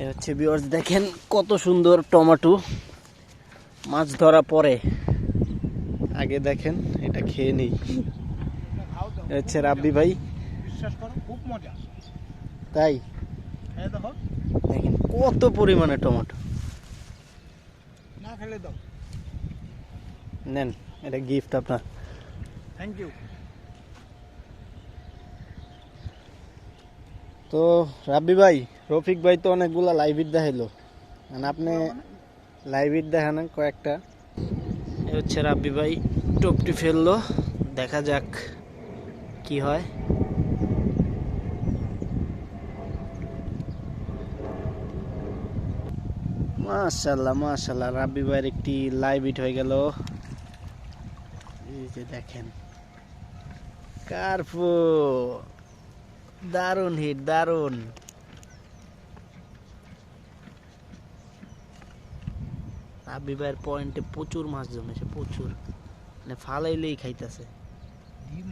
এ হচ্ছে বিয়ার্স দেখেন কত সুন্দর টমেটো। মাছ ধরা পরে। আগে দেখেন এটা খেয়ে নেই। হচ্ছে রাব্বি ভাই। খুব মজা। তাই? দেখেন কত পরিমাণে টমেটো। না খেলে দাও। নেন এটা গিফট আপনার। থ্যাংক ইউ তো রাব্বি ভাই রফিক ভাই তো অনেকগুলা লাইভিট দেখাইলো। মানে আপনি লাইভিট দেখান কয়েকটা। হচ্ছে রাব্বি ভাই, টপটি ফেলল। দেখা যাক কি হয়। মাশাল্লাহ মাশাল্লাহ, রাব্বি ভাইয়ের একটি লাইভ হিট হয়ে গেল। এই যে দেখেন কার্পু দারুণ হিট দারুণ। রাব্বি ভাইয়ের পয়েন্টে প্রচুর মাছ জমেছে প্রচুর। মানে ফালাইলেই খাইতেছে। ডিম